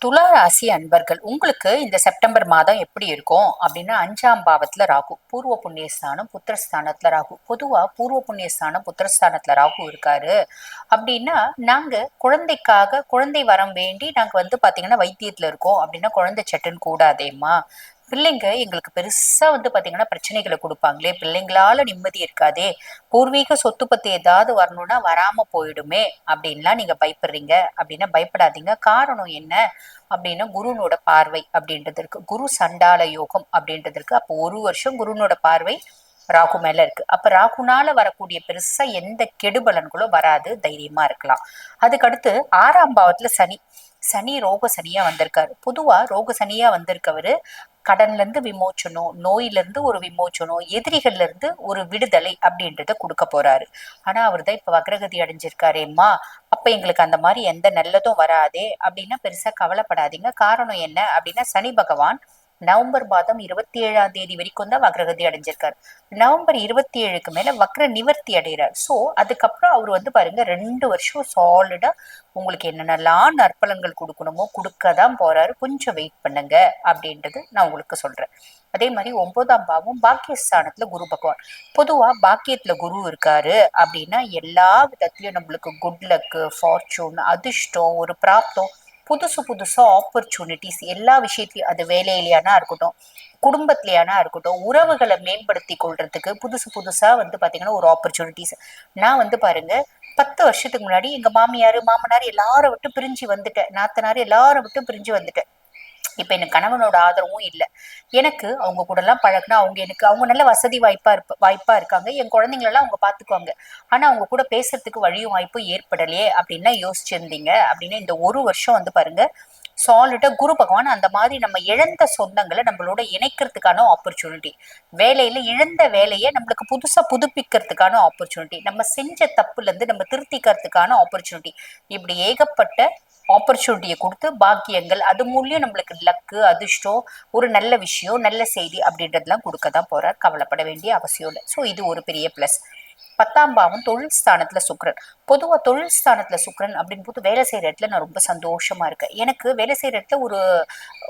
துலா ராசி அன்பர்கள் உங்களுக்கு இந்த செப்டம்பர் மாதம் எப்படி இருக்கும் அப்படின்னா அஞ்சாம் பாவத்துல ராகு பூர்வ புண்ணியஸ்தானம் புத்திரஸ்தானத்துல ராகு. பொதுவா பூர்வ புண்ணியஸ்தானம் புத்திரஸ்தானத்துல ராகு இருக்காரு அப்படின்னா நாங்க குழந்தைக்காக குழந்தை வரம் வேண்டி நாங்க வந்து பாத்தீங்கன்னா வைத்தியத்துல இருக்கோம் அப்படின்னா குழந்தை சட்டுன்னு கூடாதேம்மா. பிள்ளைங்க எங்களுக்கு பெருசா வந்து பாத்தீங்கன்னா பிரச்சனைகளை கொடுப்பாங்களே. பிள்ளைங்களால நிம்மதி இருக்காதே. பூர்வீக சொத்து பத்தி ஏதாவது வரணும்னா வராம போயிடுமே அப்படின்லாம் நீங்க பயப்படுறீங்க. அப்படின்னா பயப்படாதீங்க. காரணம் என்ன அப்படின்னா குருனோட பார்வை அப்படின்றது இருக்கு. குரு சண்டால யோகம் அப்படின்றது இருக்கு. அப்போ ஒரு வருஷம் குருனோட பார்வை ராகு மேல இருக்கு. அப்ப ராகுனால வரக்கூடிய பெருசா எந்த கெடுபலன்களும் வராது. தைரியமா இருக்கலாம். அதுக்கடுத்து ஆறாம் பாவத்துல சனி. சனி ரோக சனியா வந்திருக்காரு. பொதுவா ரோக சனியா வந்திருக்கவரு கடன்ல இருந்து விமோச்சனம் நோயில இருந்து ஒரு விமோச்சனம் எதிரிகள்ல இருந்து ஒரு விடுதலை அப்படின்றத கொடுக்க போறாரு. ஆனா அவர் தான் இப்ப வக்ரகதி அடைஞ்சிருக்காரேம்மா. அப்ப எங்களுக்கு அந்த மாதிரி எந்த நல்லதும் வராதே அப்படின்னா பெருசா கவலைப்படாதீங்க. காரணம் என்ன அப்படின்னா சனி பகவான் நவம்பர் மாதம் இருபத்தி ஏழாம் தேதி வரைக்கும் தான் வக்ரகதி அடைஞ்சிருக்காரு. நவம்பர் இருபத்தி ஏழுக்கு மேல வக்ர நிவர்த்தி அடைகிறார். ஸோ அதுக்கப்புறம் அவர் வந்து பாருங்க ரெண்டு வருஷம் சாலிடா உங்களுக்கு என்னென்னலாம் நற்பலன்கள் கொடுக்கணுமோ கொடுக்க தான் போறாரு. கொஞ்சம் வெயிட் பண்ணுங்க அப்படின்றது நான் உங்களுக்கு சொல்றேன். அதே மாதிரி ஒன்பதாம் பாவம் பாக்கியஸ்தானத்துல குரு பகவான். பொதுவா பாக்கியத்துல குரு இருக்காரு அப்படின்னா எல்லா விதத்துலயும் நம்மளுக்கு குட் லக்கு ஃபார்ச்சூன் அதிர்ஷ்டம் ஒரு பிராப்தம் புதுசு புதுசாக ஆப்பர்ச்சுனிட்டிஸ் எல்லா விஷயத்திலையும் அது வேலையிலையானா இருக்கட்டும் குடும்பத்திலேயானா இருக்கட்டும் உறவுகளை மேம்படுத்தி கொள்றதுக்கு புதுசு புதுசா வந்து பாத்தீங்கன்னா ஒரு ஆப்பர்ச்சுனிட்டிஸ் நான் வந்து பாருங்க பத்து வருஷத்துக்கு முன்னாடி எங்க மாமியார் மாமனார் எல்லாரும் விட்டு பிரிஞ்சு வந்துட்டேன். நாத்தனார் எல்லாரும் விட்டு பிரிஞ்சு வந்துட்டேன். இப்போ எனக்கு கணவனோட ஆதரவும் இல்லை. எனக்கு அவங்க கூடலாம் பழகினா அவங்க எனக்கு அவங்க நல்ல வசதி வாய்ப்பாக இருப்ப வாய்ப்பாக இருக்காங்க. என் குழந்தைங்களெல்லாம் அவங்க பார்த்துக்குவாங்க ஆனால் அவங்க கூட பேசுறதுக்கு வழியும் வாய்ப்பும் ஏற்படலையே அப்படின்லாம் யோசிச்சிருந்தீங்க. அப்படின்னு இந்த ஒரு வருஷம் வந்து பாருங்க சாலிட்டா குரு பகவான் அந்த மாதிரி நம்ம இழந்த சொந்தங்களை நம்மளோட இணைக்கிறதுக்கான ஆப்பர்ச்சுனிட்டி வேலையில இழந்த வேலையை நம்மளுக்கு புதுசா புதுப்பிக்கிறதுக்கான ஆப்பர்ச்சுனிட்டி நம்ம செஞ்ச தப்புல இருந்து நம்ம திருத்திக்கிறதுக்கான ஆப்பர்ச்சுனிட்டி இப்படி ஏகப்பட்ட ஆப்பர்ச்சுனிட்டியை கொடுத்து பாக்கியங்கள் அது மூலியம் நம்மளுக்கு லக்கு அதிர்ஷ்டம் ஒரு நல்ல விஷயம் நல்ல செய்தி அப்படின்றதெல்லாம் கொடுக்க தான் போகிறார் கவலைப்பட வேண்டிய அவசியம் இல்லை. ஸோ இது ஒரு பெரிய ப்ளஸ் பத்தாம் பாவம் தொழில் ஸ்தானத்தில் சுக்ரன் பொதுவாக தொழில் ஸ்தானத்தில் சுக்ரன் அப்படின்னு போது வேலை செய்கிற இடத்துல நான் ரொம்ப சந்தோஷமாக இருக்கேன். எனக்கு வேலை செய்கிற இடத்துல ஒரு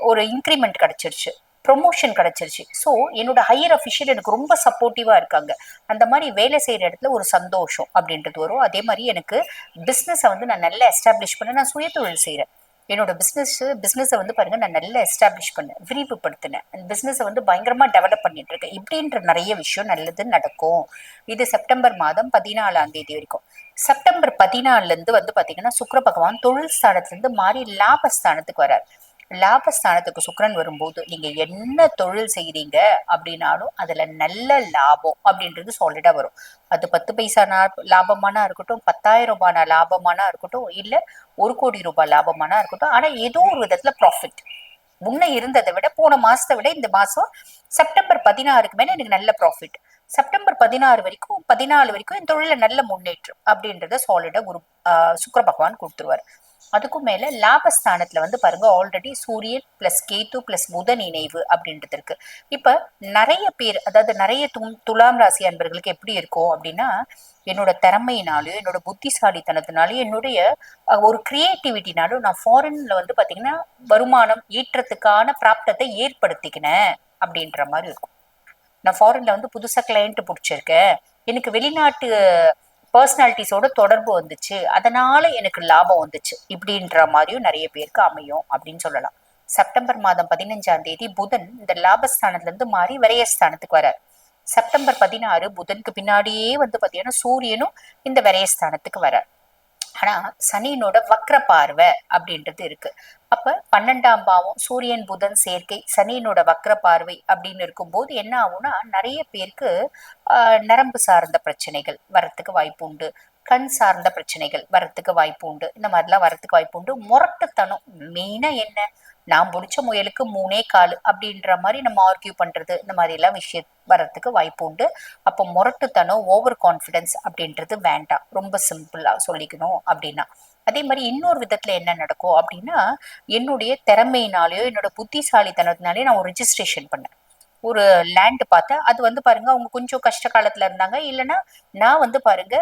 ஒரு இன்க்ரிமெண்ட் கிடச்சிருச்சு. ப்ரொமோஷன் கிடைச்சிருச்சு. ஸோ என்னோட ஹையர் அஃபிஷியல் எனக்கு ரொம்ப சப்போர்ட்டிவாக இருக்காங்க. அந்த மாதிரி வேலை செய்கிற இடத்துல ஒரு சந்தோஷம் அப்படின்றது வரும். அதே மாதிரி எனக்கு பிஸ்னஸை வந்து நான் நல்லா எஸ்டாப்ளிஷ் பண்ண நான் சுயதொழில் செய்கிறேன் என்னோட பிஸ்னஸ் பிஸ்னஸை வந்து பாருங்கள் நான் நல்லா எஸ்டாப்ளிஷ் பண்ணேன் விரிவுபடுத்தினேன். பிஸ்னஸை வந்து பயங்கரமாக டெவலப் பண்ணிட்டு இருக்கேன். இப்படின்ற நிறைய விஷயம் நல்லது நடக்கும். இது செப்டம்பர் மாதம் பதினாலாம் தேதி வரைக்கும். செப்டம்பர் பதினாலுலேருந்து வந்து பார்த்திங்கன்னா சுக்கர பகவான் தொழில் ஸ்தானத்துலேருந்து மாறி லாபஸ்தானத்துக்கு வரார் லாபஸ்தானத்துக்கு சுக்கரன் வரும்போது நீங்க என்ன தொழில் செய்றீங்க அப்படின்னாலும் அதுல நல்ல லாபம் அப்படின்றது சாலிடா வரும். அது பத்து பைசா லாபமானா இருக்கட்டும் பத்தாயிரம் ரூபாய் லாபமானா இருக்கட்டும் இல்ல ஒரு கோடி ரூபாய் லாபமானா இருக்கட்டும் ஆனா ஏதோ ஒரு விதத்துல ப்ராஃபிட் முன்ன இருந்ததை விட போன மாசத்தை விட இந்த மாசம் செப்டம்பர் பதினாறுக்கு மேல எனக்கு நல்ல ப்ராஃபிட் செப்டம்பர் பதினாறு வரைக்கும் பதினாலு வரைக்கும் என் தொழில நல்ல முன்னேற்றம் அப்படின்றத சாலிடா குரு சுக்கர பகவான் கொடுத்துருவாரு. அதுக்கும் மேல லாபஸ்தானத்துல வந்து பாருங்க ஆல்ரெடி சூரியன் பிளஸ் கேத்து பிளஸ் புதன் இணைவு அப்படின்றது இருக்கு. இப்ப நிறைய பேர் அதாவது நிறைய துலாம் ராசி அன்பர்களுக்கு எப்படி இருக்கும் அப்படின்னா என்னோட திறமையினாலும் என்னோட புத்திசாலித்தனத்தினாலும் என்னுடைய ஒரு கிரியேட்டிவிட்டினாலும் நான் ஃபாரின்ல வந்து பாத்தீங்கன்னா வருமானம் ஈற்றத்துக்கான பிராப்தத்தை ஏற்படுத்திக்கினேன் அப்படின்ற மாதிரி இருக்கும். நான் ஃபாரின்ல வந்து புதுசா கிளையண்ட் பிடிச்சிருக்கேன். எனக்கு வெளிநாட்டு பர்சனாலிட்டிஸோட தொடர்பு வந்துச்சு. அதனால எனக்கு லாபம் வந்துச்சு. இப்படின்ற மாதிரியும் நிறைய பேருக்கு அமையும் அப்படின்னு சொல்லலாம். செப்டம்பர் மாதம் பதினஞ்சாம் தேதி புதன் இந்த லாபஸ்தானத்துல இருந்து மாறி விரயஸ்தானத்துக்கு வரார். செப்டம்பர் பதினாறு புதனுக்கு பின்னாடியே வந்து பாத்தீங்கன்னா சூரியனும் இந்த விரயஸ்தானத்துக்கு வரார். ஆனா சனியினோட வக்ர பார்வை அப்படின்றது இருக்கு. அப்ப பன்னெண்டாம் பாவம் சூரியன் புதன் சேர்க்கை சனியினோட வக்ர பார்வை அப்படின்னு இருக்கும்போது என்ன ஆகும்னா நிறைய பேருக்கு ஆஹ் நரம்பு சார்ந்த பிரச்சனைகள் வரத்துக்கு வாய்ப்பு உண்டு. கண் சார்ந்த பிரச்சனைகள் வரத்துக்கு வாய்ப்பு உண்டு. இந்த மாதிரிலாம் வரத்துக்கு வாய்ப்பு உண்டு. முரட்டுத்தனம் மெயினா என்ன? நான் பிடிச்ச முயலுக்கு மூணே காலு அப்படின்ற மாதிரி நம்ம ஆர்கியூ பண்றது இந்த மாதிரி எல்லாம் விஷயம் வர்றதுக்கு வாய்ப்பு உண்டு. அப்போ முரட்டுத்தனம் ஓவர் கான்ஃபிடென்ஸ் அப்படின்றது வேண்டாம். ரொம்ப சிம்பிளா சொல்லிக்கணும் அப்படின்னா. அதே மாதிரி இன்னொரு விதத்துல என்ன நடக்கும் அப்படின்னா என்னுடைய திறமையினாலேயோ என்னோட புத்திசாலித்தனத்தினாலேயோ நான் ஒரு ரிஜிஸ்ட்ரேஷன் பண்ணேன். ஒரு லேண்ட் பார்த்தேன். அது வந்து பாருங்க அவங்க கொஞ்சம் கஷ்ட காலத்துல இருந்தாங்க. இல்லைன்னா நான் வந்து பாருங்க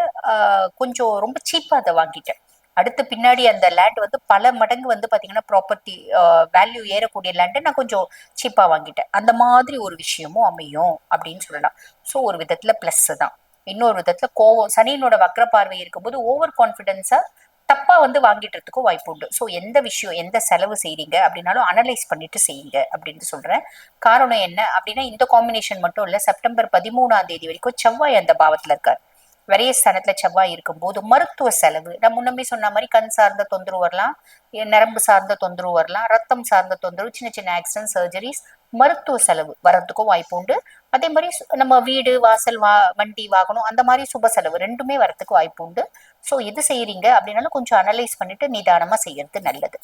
கொஞ்சம் ரொம்ப சீப்பா அதை வாங்கிட்டேன். அடுத்து பின்னாடி அந்த லேண்ட் வந்து பல மடங்கு வந்து பாத்தீங்கன்னா ப்ராப்பர்ட்டி வேல்யூ ஏறக்கூடிய லேண்டை நான் கொஞ்சம் சீப்பா வாங்கிட்டேன். அந்த மாதிரி ஒரு விஷயமும் அமையும் அப்படின்னு சொல்லலாம். ஸோ ஒரு விதத்துல பிளஸ் தான். இன்னொரு விதத்துல கோவம் சனியினோட வக்ர பார்வை இருக்கும்போது ஓவர் கான்ஃபிடென்ஸா தப்பா வந்து வாங்கிட்டுறதுக்கும் வாய்ப்பு உண்டு. ஸோ எந்த விஷயம் எந்த செலவு செய்றீங்க அப்படின்னாலும் அனலைஸ் பண்ணிட்டு செய்யுங்க அப்படின்னு சொல்றேன். காரணம் என்ன அப்படின்னா இந்த காம்பினேஷன் மட்டும் இல்ல செப்டம்பர் பதிமூணாம் தேதி வரைக்கும் செவ்வாய் அந்த பாவத்துல இருக்கார். விரைய ஸ்தானத்துல செவ்வாய் இருக்கும்போது மருத்துவ செலவு. நான் முன்னமே சொன்ன மாதிரி கண் சார்ந்த தொந்தரவு வரலாம் நரம்பு சார்ந்த தொந்தரவு வரலாம் ரத்தம் சார்ந்த தொந்தரவு சின்ன சின்ன ஆக்சிடென்ட் சர்ஜரிஸ் மருத்துவ செலவு வர்றதுக்கும் வாய்ப்பு உண்டு. அதே மாதிரி நம்ம வீடு வாசல் வா வண்டி வாகனம் அந்த மாதிரி சுப செலவு ரெண்டுமே வரத்துக்கு வாய்ப்பு உண்டு. ஸோ எது செய்யறீங்க அப்படின்னாலும் கொஞ்சம் அனலைஸ் பண்ணிட்டு நிதானமா செய்யறது நல்லது.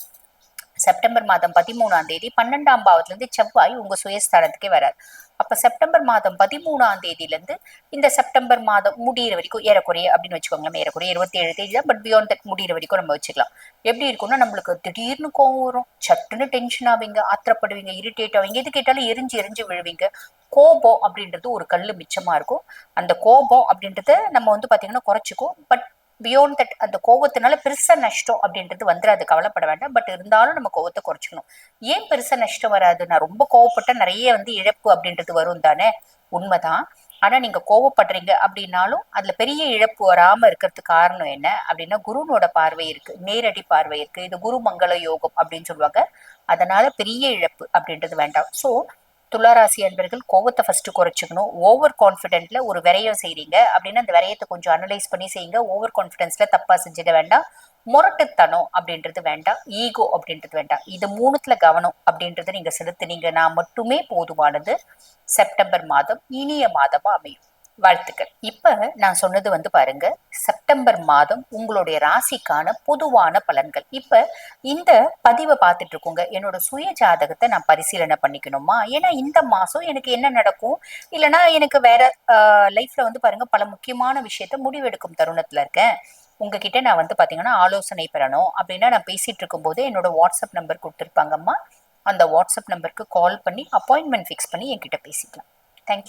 செப்டம்பர் மாதம் பதிமூணாம் தேதி பன்னெண்டாம் பாவத்திலிருந்து செவ்வாய் உங்க சுயஸ்தானத்துக்கே வராது அப்ப செப்டம்பர் மாதம் பதிமூணாம் தேதியில இருந்து இந்த செப்டம்பர் மாதம் முடியிற வரைக்கும் ஏறக்குறைய அப்படின்னு வச்சுக்கோங்களேன் ஏறக்குறைய இருபத்தி ஏழு தேதி தான் பட் பியாண்ட் தட் முடியிற வரைக்கும் நம்ம வச்சுக்கலாம். எப்படி இருக்கும்னா நம்மளுக்கு திடீர்னு கோவம் வரும் சட்டுன்னு டென்ஷன் ஆவீங்க ஆத்திரப்படுவீங்க இரிட்டேட் ஆவீங்க எது கேட்டாலும் எரிஞ்சு எரிஞ்சு விழுவீங்க. கோபம் அப்படின்றது ஒரு கல் மிச்சமா இருக்கும். அந்த கோபம் அப்படின்றத நம்ம வந்து பாத்தீங்கன்னா குறைச்சிக்கும். பட் பியோண்ட் தட் அந்த கோவத்தினால பெருசா நஷ்டம் அப்படின்றது வந்துடாது கவலைப்பட வேண்டாம். பட் இருந்தாலும் நம்ம கோவத்தை குறைச்சிக்கணும். ஏன் பெருசா நஷ்டம் வராது? நான் ரொம்ப கோவப்பட்ட நிறைய வந்து இழப்பு அப்படின்றது வரும் தானே? உண்மைதான். ஆனா நீங்க கோவப்படுறீங்க அப்படின்னாலும் அதுல பெரிய இழப்பு வராம இருக்கிறதுக்கு காரணம் என்ன அப்படின்னா குருனோட பார்வை இருக்கு நேரடி பார்வை இருக்கு. இது குரு மங்கள யோகம் அப்படின்னு சொல்லுவாங்க. அதனால பெரிய இழப்பு அப்படின்றது வேண்டாம். சோ துளாராசி அன்பர்கள் கோவத்தை ஃபர்ஸ்ட் குறைச்சிக்கணும். ஓவர் கான்ஃபிடென்ட்ல ஒரு விரயம் செய்றீங்க. அப்படின்னா அந்த விரயத்தை கொஞ்சம் அனலைஸ் பண்ணி செய்யுங்க. ஓவர் கான்ஃபிடென்ஸ்ல தப்பா செஞ்சிட வேண்டாம். முரட்டுத்தனம் அப்படின்றது வேண்டாம். ஈகோ அப்படின்றது வேண்டாம். இது மூணுத்துல கவனம் அப்படின்றத நீங்க செலுத்தினீங்கன்னா மட்டுமே போதுமானது. செப்டம்பர் மாதம் இனிய மாதமா அமையும். வாழ்த்துக்கள். இப்ப நான் சொன்னது வந்து பாருங்க செப்டம்பர் மாதம் உங்களுடைய ராசிக்கான பொதுவான பலன்கள். இப்ப இந்த பதிவை பார்த்துட்டு இருக்கோங்க என்னோட சுய ஜாதகத்தை நான் பரிசீலனை பண்ணிக்கணுமா? ஏன்னா இந்த மாசம் எனக்கு என்ன நடக்கும்? இல்லைன்னா எனக்கு வேற லைஃப்ல வந்து பாருங்க பல முக்கியமான விஷயத்த முடிவெடுக்கும் தருணத்துல இருக்கேன். உங்ககிட்ட நான் வந்து பாத்தீங்கன்னா ஆலோசனை பெறணும் அப்படின்னா நான் பேசிட்டு இருக்கும்போது என்னோட வாட்ஸ்அப் நம்பர் கொடுத்துருப்பாங்கம்மா. அந்த வாட்ஸ்அப் நம்பருக்கு கால் பண்ணி அப்பாயின்மெண்ட் ஃபிக்ஸ் பண்ணி என்கிட்ட பேசிக்கலாம். தேங்க்யூ